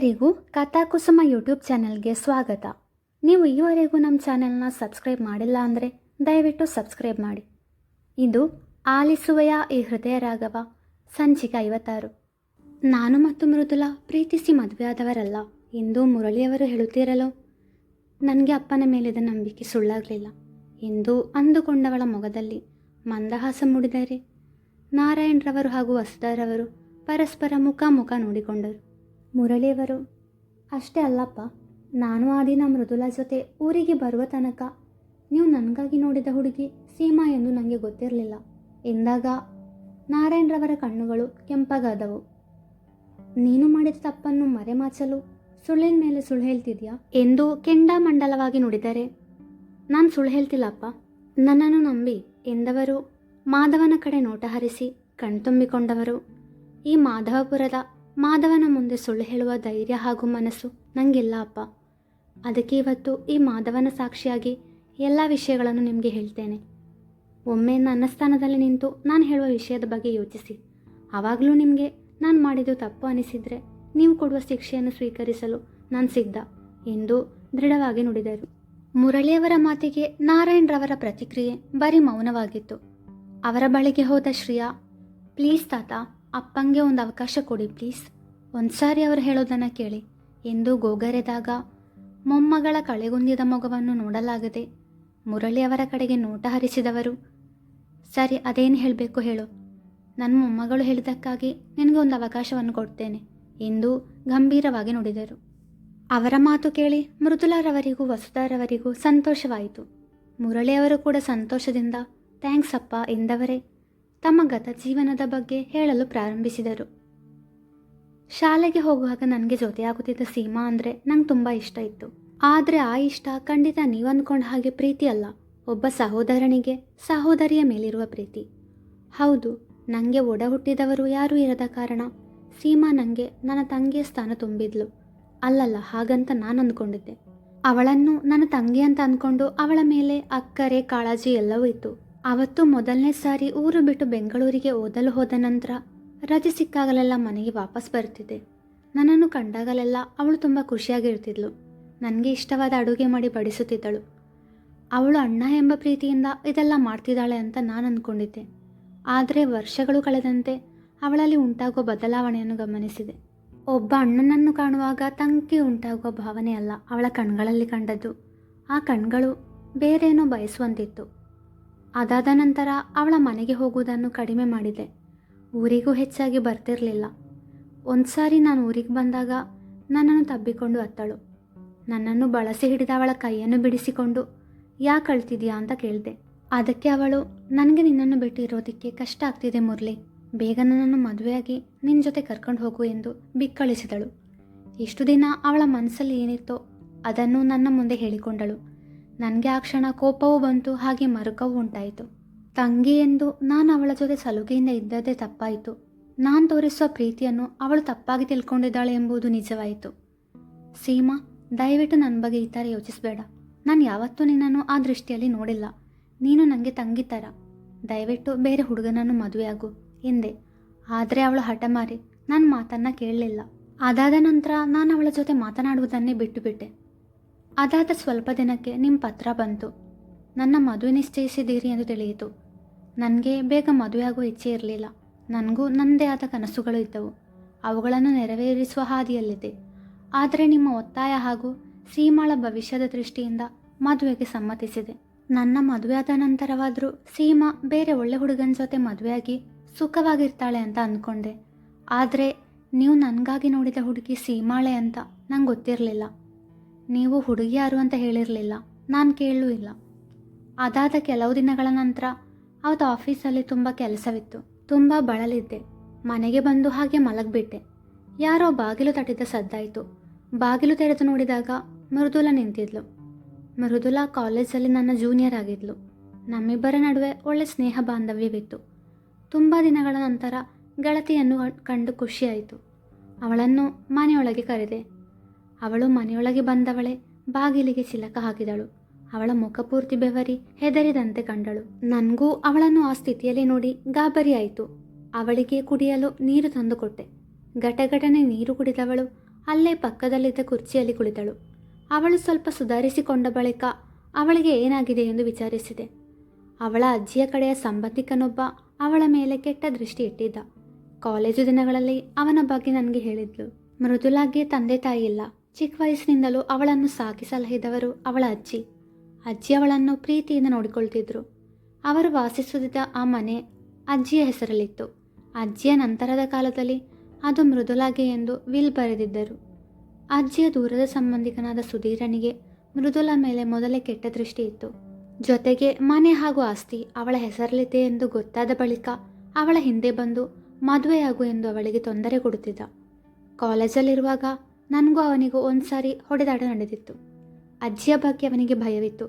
ಎಲ್ಲರಿಗೂ ಕಥಾಕುಸುಮ ಯೂಟ್ಯೂಬ್ ಚಾನೆಲ್ಗೆ ಸ್ವಾಗತ. ನೀವು ಈವರೆಗೂ ನಮ್ಮ ಚಾನೆಲ್ನ ಸಬ್ಸ್ಕ್ರೈಬ್ ಮಾಡಿಲ್ಲ ಅಂದರೆ ದಯವಿಟ್ಟು ಸಬ್ಸ್ಕ್ರೈಬ್ ಮಾಡಿ. ಇದು ಆಲಿಸುವೆಯ ಈ ಹೃದಯ ರಾಘವ, ಸಂಚಿಕೆ ಐವತ್ತಾರು. ನಾನು ಮತ್ತು ಮೃದುಲ ಪ್ರೀತಿಸಿ ಮದುವೆಯಾದವರಲ್ಲ ಎಂದು ಮುರಳಿಯವರು ಹೇಳುತ್ತಿರಲು? ನನಗೆ ಅಪ್ಪನ ಮೇಲಿದ ನಂಬಿಕೆ ಸುಳ್ಳಾಗಲಿಲ್ಲ. ಎಂದು ಅಂದುಕೊಂಡವಳ ಮೊಗದಲ್ಲಿ ಮಂದಹಾಸ ಮೂಡಿದರೆ ನಾರಾಯಣರವರು ಹಾಗೂ ವಸುದಾರವರು ಪರಸ್ಪರ ಮುಖ ಮುಖ ನೋಡಿಕೊಂಡರು. ಮುರಳಿಯವರು, ಅಷ್ಟೇ ಅಲ್ಲಪ್ಪ, ನಾನು ಆ ದಿನ ಮೃದುಲಾ ಜೊತೆ ಊರಿಗೆ ಬರುವ ತನಕ ನೀವು ನನಗಾಗಿ ನೋಡಿದ ಹುಡುಗಿ ಸೀಮಾ ಎಂದು ನನಗೆ ಗೊತ್ತಿರಲಿಲ್ಲ. ಎಂದಾಗ ನಾರಾಯಣರವರ ಕಣ್ಣುಗಳು ಕೆಂಪಗಾದವು. ನೀನು ಮಾಡಿದ ತಪ್ಪನ್ನು ಮರೆಮಾಚಲು ಸುಳ್ಳಿನ ಮೇಲೆ ಸುಳ್ಳು ಹೇಳ್ತಿದ್ಯಾ? ಎಂದು ಕೆಂಡಾಮಂಡಲವಾಗಿ ನುಡಿದರೆ, ನಾನು ಸುಳ್ಳು ಹೇಳ್ತಿಲ್ಲಪ್ಪ, ನನ್ನನ್ನು ನಂಬಿ, ಎಂದವರು ಮಾಧವನ ಕಡೆ ನೋಟ ಹರಿಸಿ ಕಣ್ತುಂಬಿಕೊಂಡವರು. ಈ ಮಾಧವಪುರದ ಮಾಧವನ ಮುಂದೆ ಸುಳ್ಳು ಹೇಳುವ ಧೈರ್ಯ ಹಾಗೂ ಮನಸ್ಸು ನನಗಿಲ್ಲ ಅಪ್ಪ. ಅದಕ್ಕೆ ಇವತ್ತು ಈ ಮಾಧವನ ಸಾಕ್ಷಿಯಾಗಿ ಎಲ್ಲ ವಿಷಯಗಳನ್ನು ನಿಮಗೆ ಹೇಳ್ತೇನೆ. ಒಮ್ಮೆ ನನ್ನ ಸ್ಥಾನದಲ್ಲಿ ನಿಂತು ನಾನು ಹೇಳುವ ವಿಷಯದ ಬಗ್ಗೆ ಯೋಚಿಸಿ. ಆವಾಗಲೂ ನಿಮಗೆ ನಾನು ಮಾಡಿದ್ದು ತಪ್ಪು ಅನಿಸಿದರೆ ನೀವು ಕೊಡುವ ಶಿಕ್ಷೆಯನ್ನು ಸ್ವೀಕರಿಸಲು ನಾನು ಸಿದ್ಧ ಎಂದು ದೃಢವಾಗಿ ನುಡಿದರು. ಮುರಳಿಯವರ ಮಾತಿಗೆ ನಾರಾಯಣರವರ ಪ್ರತಿಕ್ರಿಯೆ ಬರೀ ಮೌನವಾಗಿತ್ತು. ಅವರ ಬಳಿಗೆ ಹೋದ ಶ್ರಿಯಾ, ಪ್ಲೀಸ್ ತಾತ, ಅಪ್ಪಂಗೆ ಒಂದು ಅವಕಾಶ ಕೊಡಿ ಪ್ಲೀಸ್. ಒಂದ್ಸಾರಿ ಅವರು ಹೇಳೋದನ್ನು ಕೇಳಿ. ಎಂದು ಗೋಗರೆದಾಗ ಮೊಮ್ಮಗಳ ಕಳೆಗುಂದಿದ ಮೊಗವನ್ನು ನೋಡಲಾಗದೆ ಮುರಳಿಯವರ ಕಡೆಗೆ ನೋಟ ಹರಿಸಿದವರು. ಸರಿ, ಅದೇನು ಹೇಳಬೇಕು ಹೇಳು. ನನ್ನ ಮೊಮ್ಮಗಳು ಹೇಳಿದ್ದಕ್ಕಾಗಿ ನಿನಗೆ ಒಂದು ಅವಕಾಶವನ್ನು ಕೊಡ್ತೇನೆ ಎಂದು ಗಂಭೀರವಾಗಿ ನುಡಿದರು. ಅವರ ಮಾತು ಕೇಳಿ ಮೃದುಲಾರವರಿಗೂ ವಸುಧಾರವರಿಗೂ ಸಂತೋಷವಾಯಿತು. ಮುರಳಿಯವರು ಕೂಡ ಸಂತೋಷದಿಂದ, ಥ್ಯಾಂಕ್ಸ್ ಅಪ್ಪ ಎಂದವರೇ ತಮ್ಮ ಗತ ಜೀವನದ ಬಗ್ಗೆ ಹೇಳಲು ಪ್ರಾರಂಭಿಸಿದರು. ಶಾಲೆಗೆ ಹೋಗುವಾಗ ನನಗೆ ಜೊತೆಯಾಗುತ್ತಿದ್ದ ಸೀಮಾ ಅಂದರೆ ನಂಗೆ ತುಂಬ ಇಷ್ಟ ಇತ್ತು. ಆದರೆ ಆ ಇಷ್ಟ ಖಂಡಿತ ನೀವು ಅಂದ್ಕೊಂಡ ಹಾಗೆ ಪ್ರೀತಿ ಅಲ್ಲ. ಒಬ್ಬ ಸಹೋದರನಿಗೆ, ಸಹೋದರಿಯ ಮೇಲಿರುವ ಪ್ರೀತಿ. ಹೌದು ನನಗೆ ಒಡ ಹುಟ್ಟಿದವರು ಯಾರೂ ಇರದ ಕಾರಣ ಸೀಮಾ ನನಗೆ ನನ್ನ ತಂಗಿಯ ಸ್ಥಾನ ತುಂಬಿದ್ಲು. ಅಲ್ಲಲ್ಲ, ಹಾಗಂತ ನಾನು ಅಂದ್ಕೊಂಡಿದ್ದೆ ಅವಳನ್ನು ನನ್ನ ತಂಗಿ ಅಂತ ಅಂದ್ಕೊಂಡು ಅವಳ ಮೇಲೆ ಅಕ್ಕರೆ, ಕಾಳಜಿ ಎಲ್ಲವೂ ಇತ್ತು. ಅವತ್ತು ಮೊದಲನೇ ಸಾರಿ ಊರು ಬಿಟ್ಟು ಬೆಂಗಳೂರಿಗೆ ಓದಲು ಹೋದ ನಂತರ ರಜೆ ಸಿಕ್ಕಾಗಲೆಲ್ಲ ಮನೆಗೆ ವಾಪಸ್ ಬರ್ತಿದ್ದೆ. ನನ್ನನ್ನು ಕಂಡಾಗಲೆಲ್ಲ ಅವಳು ತುಂಬ ಖುಷಿಯಾಗಿರ್ತಿದ್ಳು ನನಗೆ ಇಷ್ಟವಾದ ಅಡುಗೆ ಮಾಡಿ ಬಡಿಸುತ್ತಿದ್ದಳು. ಅವಳು ಅಣ್ಣ ಎಂಬ ಪ್ರೀತಿಯಿಂದ ಇದೆಲ್ಲ ಮಾಡ್ತಿದ್ದಾಳೆ ಅಂತ ನಾನು ಅಂದ್ಕೊಂಡಿದ್ದೆ ಆದರೆ ವರ್ಷಗಳು ಕಳೆದಂತೆ ಅವಳಲ್ಲಿ ಉಂಟಾಗುವ ಬದಲಾವಣೆಯನ್ನು ಗಮನಿಸಿದೆ. ಒಬ್ಬ ಅಣ್ಣನನ್ನು ಕಾಣುವಾಗ ತಂಗಿ ಉಂಟಾಗುವ ಭಾವನೆ ಅಲ್ಲ ಅವಳ ಕಣ್ಗಳಲ್ಲಿ ಕಂಡದ್ದು. ಆ ಕಣ್ಗಳು ಬೇರೇನೋ ಬಯಸುವಂತಿತ್ತು. ಅದಾದ ನಂತರ ಅವಳ ಮನೆಗೆ ಹೋಗುವುದನ್ನು ಕಡಿಮೆ ಮಾಡಿದೆ. ಊರಿಗೂ ಹೆಚ್ಚಾಗಿ ಬರ್ತಿರಲಿಲ್ಲ. ಒಂದು ಸಾರಿ ನಾನು ಊರಿಗೆ ಬಂದಾಗ ನನ್ನನ್ನು ತಬ್ಬಿಕೊಂಡು ಅತ್ತಳು. ನನ್ನನ್ನು ಬಳಸಿ ಹಿಡಿದ ಅವಳ ಕೈಯನ್ನು ಬಿಡಿಸಿಕೊಂಡು ಯಾಕೆ ಅಳ್ತಿದ್ಯಾ ಅಂತ ಕೇಳಿದೆ. ಅದಕ್ಕೆ ಅವಳು, ನನಗೆ ನಿನ್ನನ್ನು ಬಿಟ್ಟು ಇರೋದಕ್ಕೆ ಕಷ್ಟ ಆಗ್ತಿದೆ ಮುರಳಿ ಬೇಗ ನನ್ನನ್ನು ಮದುವೆಯಾಗಿ ನಿನ್ನ ಜೊತೆ ಕರ್ಕೊಂಡು ಹೋಗು ಎಂದು ಬಿಕ್ಕಳಿಸಿದಳು. ಇಷ್ಟು ದಿನ ಅವಳ ಮನಸ್ಸಲ್ಲಿ ಏನಿತ್ತೋ ಅದನ್ನು ನನ್ನ ಮುಂದೆ ಹೇಳಿಕೊಂಡಳು. ನನಗೆ ಆ ಕ್ಷಣ ಕೋಪವೂ ಬಂತು, ಹಾಗೆ ಮರುಕವೂ ಉಂಟಾಯಿತು. ತಂಗಿ ಎಂದು ನಾನು ಅವಳ ಜೊತೆ ಸಲುಗೆಯಿಂದ ಇದ್ದದೇ ತಪ್ಪಾಯಿತು. ನಾನು ತೋರಿಸುವ ಪ್ರೀತಿಯನ್ನು ಅವಳು ತಪ್ಪಾಗಿ ತಿಳ್ಕೊಂಡಿದ್ದಾಳೆ ಎಂಬುದು ನಿಜವಾಯಿತು. ಸೀಮಾ, ದಯವಿಟ್ಟು ನನ್ನ ಬಗ್ಗೆ ಈ ಥರ ಯೋಚಿಸಬೇಡ. ನಾನು ಯಾವತ್ತೂ ನಿನ್ನನ್ನು ಆ ದೃಷ್ಟಿಯಲ್ಲಿ ನೋಡಿಲ್ಲ. ನೀನು ನನಗೆ ತಂಗಿ ಥರ ದಯವಿಟ್ಟು ಬೇರೆ ಹುಡುಗನನ್ನು ಮದುವೆಯಾಗು ಎಂದೆ. ಆದರೆ ಅವಳು ಹಠಮಾರಿ ನನ್ನ ಮಾತನ್ನು ಕೇಳಲಿಲ್ಲ. ಅದಾದ ನಂತರ ನಾನು ಅವಳ ಜೊತೆ ಮಾತನಾಡುವುದನ್ನೇ ಬಿಟ್ಟುಬಿಟ್ಟೆ. ಅದಾದ ಸ್ವಲ್ಪ ದಿನಕ್ಕೆ ನಿಮ್ಮ ಪತ್ರ ಬಂತು. ನನ್ನ ಮದುವೆ ನಿಶ್ಚಯಿಸಿದ್ದೀರಿ ಎಂದು ತಿಳಿಯಿತು. ನನಗೆ ಬೇಗ ಮದುವೆಯಾಗುವ ಇಚ್ಛೆ ಇರಲಿಲ್ಲ. ನನಗೂ ನನ್ನದೇ ಆದ ಕನಸುಗಳು ಇದ್ದವು. ಅವುಗಳನ್ನು ನೆರವೇರಿಸುವ ಹಾದಿಯಲ್ಲಿದೆ ಆದರೆ ನಿಮ್ಮ ಒತ್ತಾಯ ಹಾಗೂ ಸೀಮಾಳ ಭವಿಷ್ಯದ ದೃಷ್ಟಿಯಿಂದ ಮದುವೆಗೆ ಸಮ್ಮತಿಸಿದೆ. ನನ್ನ ಮದುವೆಯಾದ ನಂತರವಾದರೂ ಸೀಮಾ ಬೇರೆ ಒಳ್ಳೆ ಹುಡುಗನ ಜೊತೆ ಮದುವೆಯಾಗಿ ಸುಖವಾಗಿರ್ತಾಳೆ ಅಂತ ಅಂದ್ಕೊಂಡೆ. ಆದರೆ ನೀವು ನನಗಾಗಿ ನೋಡಿದ ಹುಡುಗಿ ಸೀಮಾಳೆ ಅಂತ ನಂಗೆ ಗೊತ್ತಿರಲಿಲ್ಲ. ನೀವು ಹುಡುಗಿ ಯಾರು ಅಂತ ಹೇಳಿರಲಿಲ್ಲ. ನಾನು ಕೇಳಲೂ ಇಲ್ಲ. ಅದಾದ ಕೆಲವು ದಿನಗಳ ನಂತರ ಅವತ್ತು ಆಫೀಸಲ್ಲಿ ತುಂಬ ಕೆಲಸವಿತ್ತು. ತುಂಬ ಬಳಲಿದ್ದೆ. ಮನೆಗೆ ಬಂದು ಹಾಗೆ ಮಲಗಿಬಿಟ್ಟೆ. ಯಾರೋ ಬಾಗಿಲು ತಟ್ಟಿದ ಸದ್ದಾಯಿತು. ಬಾಗಿಲು ತೆರೆದು ನೋಡಿದಾಗ ಮೃದುಲಾ ನಿಂತಿದ್ಲು. ಮೃದುಲಾ ಕಾಲೇಜಲ್ಲಿ ನನ್ನ ಜೂನಿಯರ್ ಆಗಿದ್ಲು. ನಮ್ಮಿಬ್ಬರ ನಡುವೆ ಒಳ್ಳೆ ಸ್ನೇಹ ಬಾಂಧವ್ಯವಿತ್ತು. ತುಂಬ ದಿನಗಳ ನಂತರ ಗೆಳತಿಯನ್ನು ಕಂಡು ಖುಷಿಯಾಯಿತು. ಅವಳನ್ನು ಮನೆಯೊಳಗೆ ಕರೆದೆ. ಅವಳು ಮನೆಯೊಳಗೆ ಬಂದವಳೆ ಬಾಗಿಲಿಗೆ ಚಿಲಕ ಹಾಕಿದಳು. ಅವಳ ಮುಖಪೂರ್ತಿ ಬೆವರಿ ಹೆದರಿದಂತೆ ಕಂಡಳು. ನನಗೂ ಅವಳನ್ನು ಆ ಸ್ಥಿತಿಯಲ್ಲಿ ನೋಡಿ ಗಾಬರಿಯಾಯಿತು. ಅವಳಿಗೆ ಕುಡಿಯಲು ನೀರು ತಂದುಕೊಟ್ಟೆ. ಘಟಘಟನೆ ನೀರು ಕುಡಿದವಳು ಅಲ್ಲೇ ಪಕ್ಕದಲ್ಲಿದ್ದ ಕುರ್ಚಿಯಲ್ಲಿ ಕುಳಿತಳು. ಅವಳು ಸ್ವಲ್ಪ ಸುಧಾರಿಸಿಕೊಂಡ ಬಳಿಕ ಅವಳಿಗೆ ಏನಾಗಿದೆ ಎಂದು ವಿಚಾರಿಸಿದೆ. ಅವಳ ಅಜ್ಜಿಯ ಕಡೆಯ ಸಂಬಂಧಿಕನೊಬ್ಬ ಅವಳ ಮೇಲೆ ಕೆಟ್ಟ ದೃಷ್ಟಿ ಇಟ್ಟಿದ್ದ. ಕಾಲೇಜು ದಿನಗಳಲ್ಲಿ ಅವನ ಬಗ್ಗೆ ನನಗೆ ಹೇಳಿದ್ಲು. ಮೃದುಲಾಗೆ ತಂದೆ ತಾಯಿ ಇಲ್ಲ ಚಿಕ್ಕ ವಯಸ್ಸಿನಿಂದಲೂ ಅವಳನ್ನು ಸಾಕಿ ಸಲಹಿದವರು ಅವಳ ಅಜ್ಜಿ. ಅಜ್ಜಿ ಅವಳನ್ನು ಪ್ರೀತಿಯಿಂದ ನೋಡಿಕೊಳ್ತಿದ್ರು. ಅವರು ವಾಸಿಸುತ್ತಿದ್ದ ಆ ಮನೆ ಅಜ್ಜಿಯ ಹೆಸರಲ್ಲಿತ್ತು. ಅಜ್ಜಿಯ ನಂತರದ ಕಾಲದಲ್ಲಿ ಅದು ಮೃದುಲಾಗೆ ಎಂದು ವಿಲ್ ಬರೆದಿದ್ದರು. ಅಜ್ಜಿಯ ದೂರದ ಸಂಬಂಧಿಕನಾದ ಸುಧೀರನಿಗೆ ಮೃದುಲ ಮೇಲೆ ಮೊದಲೇ ಕೆಟ್ಟ ದೃಷ್ಟಿ ಇತ್ತು. ಜೊತೆಗೆ ಮನೆ ಹಾಗೂ ಆಸ್ತಿ ಅವಳ ಹೆಸರಲ್ಲಿದೆ ಎಂದು ಗೊತ್ತಾದ ಬಳಿಕ ಅವಳ ಹಿಂದೆ ಬಂದು ಮದುವೆಯಾಗು ಎಂದು ಅವಳಿಗೆ ತೊಂದರೆ ಕೊಡುತ್ತಿದ್ದ. ಕಾಲೇಜಲ್ಲಿರುವಾಗ ನನಗೂ ಅವನಿಗೂ ಒಂದ್ಸಾರಿ ಹೊಡೆದಾಟ ನಡೆದಿತ್ತು. ಅಜ್ಜಿಯ ಬಗ್ಗೆ ಅವನಿಗೆ ಭಯವಿತ್ತು.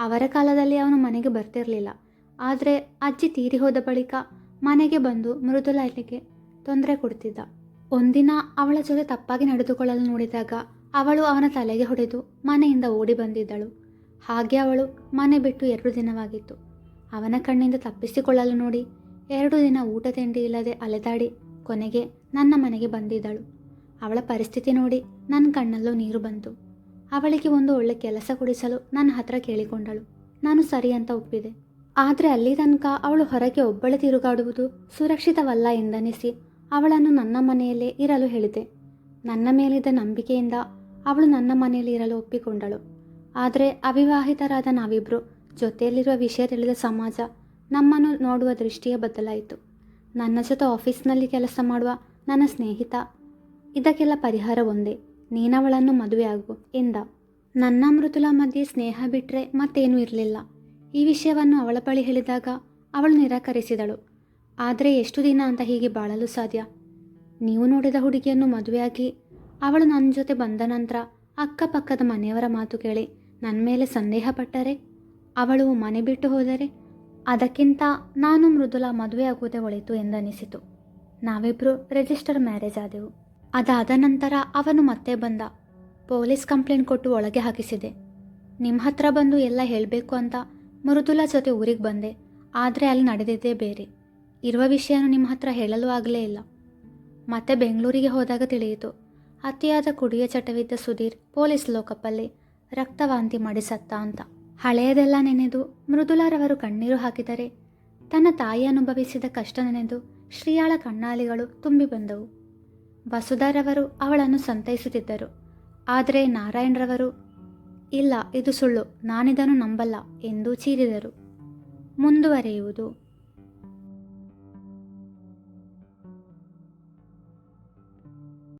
ಅವರ ಕಾಲದಲ್ಲಿ ಅವನು ಮನೆಗೆ ಬರ್ತಿರಲಿಲ್ಲ. ಆದರೆ ಅಜ್ಜಿ ತೀರಿ ಹೋದ ಬಳಿಕ ಮನೆಗೆ ಬಂದು ಮೃದುಲಾಲಿಗೆ ತೊಂದರೆ ಕೊಡ್ತಿದ್ದ. ಒಂದಿನ ಅವಳ ಜೊತೆ ತಪ್ಪಾಗಿ ನಡೆದುಕೊಳ್ಳಲು ನೋಡಿದಾಗ ಅವಳು ಅವನ ತಲೆಗೆ ಹೊಡೆದು ಮನೆಯಿಂದ ಓಡಿ ಬಂದಿದ್ದಳು. ಹಾಗೆ ಅವಳು ಮನೆ ಬಿಟ್ಟು ಎರಡು ದಿನವಾಗಿತ್ತು. ಅವನ ಕಣ್ಣಿಂದ ತಪ್ಪಿಸಿಕೊಳ್ಳಲು ನೋಡಿ ಎರಡು ದಿನ ಊಟ ತಿಂಡಿ ಇಲ್ಲದೆ ಅಲೆದಾಡಿ ಕೊನೆಗೆ ನನ್ನ ಮನೆಗೆ ಬಂದಿದ್ದಳು. ಅವಳ ಪರಿಸ್ಥಿತಿ ನೋಡಿ ನನ್ನ ಕಣ್ಣಲ್ಲೂ ನೀರು ಬಂತು. ಅವಳಿಗೆ ಒಂದು ಒಳ್ಳೆ ಕೆಲಸ ಕೊಡಿಸಲು ನನ್ನ ಹತ್ರ ಕೇಳಿಕೊಂಡಳು. ನಾನು ಸರಿ ಅಂತ ಒಪ್ಪಿದೆ. ಆದರೆ ಅಲ್ಲಿ ತನಕ ಅವಳು ಹೊರಗೆ ಒಬ್ಬಳೆ ತಿರುಗಾಡುವುದು ಸುರಕ್ಷಿತವಲ್ಲ ಎಂದನಿಸಿ ಅವಳನ್ನು ನನ್ನ ಮನೆಯಲ್ಲೇ ಇರಲು ಹೇಳಿದೆ. ನನ್ನ ಮೇಲಿದ್ದ ನಂಬಿಕೆಯಿಂದ ಅವಳು ನನ್ನ ಮನೆಯಲ್ಲಿ ಇರಲು ಒಪ್ಪಿಕೊಂಡಳು. ಆದರೆ ಅವಿವಾಹಿತರಾದ ನಾವಿಬ್ಬರು ಜೊತೆಯಲ್ಲಿರುವ ವಿಷಯ ತಿಳಿದ ಸಮಾಜ ನಮ್ಮನ್ನು ನೋಡುವ ದೃಷ್ಟಿಯೇ ಬದಲಾಯಿತು. ನನ್ನ ಜೊತೆ ಆಫೀಸ್ನಲ್ಲಿ ಕೆಲಸ ಮಾಡುವ ನನ್ನ ಸ್ನೇಹಿತ, ಇದಕ್ಕೆಲ್ಲ ಪರಿಹಾರ ಒಂದೇ. ನೀನವಳನ್ನು ಮದುವೆಯಾಗು ಎಂದ. ನನ್ನ ಮೃದುಲ ಮಧ್ಯೆ ಸ್ನೇಹ ಬಿಟ್ಟರೆ ಮತ್ತೇನೂ ಇರಲಿಲ್ಲ. ಈ ವಿಷಯವನ್ನು ಅವಳ ಬಳಿ ಹೇಳಿದಾಗ ಅವಳು ನಿರಾಕರಿಸಿದಳು. ಆದರೆ ಎಷ್ಟು ದಿನ ಅಂತ ಹೀಗೆ ಬಾಳಲು ಸಾಧ್ಯ? ನೀವು ನೋಡಿದ ಹುಡುಗಿಯನ್ನು ಮದುವೆಯಾಗಿ ಅವಳು ನನ್ನ ಜೊತೆ ಬಂದ ನಂತರ ಅಕ್ಕಪಕ್ಕದ ಮನೆಯವರ ಮಾತು ಕೇಳಿ ನನ್ನ ಮೇಲೆ ಸಂದೇಹ ಪಟ್ಟರೆ? ಅವಳು ಮನೆ ಬಿಟ್ಟು ಹೋದರೆ? ಅದಕ್ಕಿಂತ ನಾನು ಮೃದುಲ ಮದುವೆಯಾಗುವುದೇ ಒಳಿತು ಎಂದನಿಸಿತು. ನಾವಿಬ್ಬರು ರಿಜಿಸ್ಟರ್ ಮ್ಯಾರೇಜ್ ಆದೆವು. ಅದಾದ ನಂತರ ಅವನು ಮತ್ತೆ ಬಂದ. ಪೊಲೀಸ್ ಕಂಪ್ಲೇಂಟ್ ಕೊಟ್ಟು ಒಳಗೆ ಹಾಕಿಸಿದೆ. ನಿಮ್ಮ ಹತ್ರ ಬಂದು ಎಲ್ಲ ಹೇಳಬೇಕು ಅಂತ ಮೃದುಲಾ ಜೊತೆ ಊರಿಗೆ ಬಂದೆ. ಆದರೆ ಅಲ್ಲಿ ನಡೆದಿದ್ದೇ ಬೇರೆ. ಇರುವ ವಿಷಯನೂ ನಿಮ್ಮ ಹತ್ರ ಹೇಳಲು ಆಗಲೇ ಇಲ್ಲ. ಮತ್ತೆ ಬೆಂಗಳೂರಿಗೆ ಹೋದಾಗ ತಿಳಿಯಿತು. ಅತಿಯಾದ ಕುಡಿಯ ಚಟವಿದ್ದ ಸುಧೀರ್ ಪೊಲೀಸ್ ಲೋಕಪ್ಪಲ್ಲಿ ರಕ್ತವಾಂತಿ ಮಾಡಿ ಸತ್ತ ಅಂತ. ಹಳೆಯದೆಲ್ಲ ನೆನೆದು ಮೃದುಲಾರವರು ಕಣ್ಣೀರು ಹಾಕಿದರೆ ತನ್ನ ತಾಯಿ ಅನುಭವಿಸಿದ ಕಷ್ಟ ನೆನೆದು ಶ್ರೀಯಾಳ ಕಣ್ಣಾಲಿಗಳು ತುಂಬಿ ಬಂದವು. ವಸುಧಾರವರು ಅವಳನ್ನು ಸಂತೈಸುತ್ತಿದ್ದರು. ಆದರೆ ನಾರಾಯಣರವರು ಇಲ್ಲ ಇದು ಸುಳ್ಳು. ನಾನಿದನ್ನು ನಂಬಲ್ಲ ಎಂದು ಚೀರಿದರು. ಮುಂದುವರೆಯುವುದು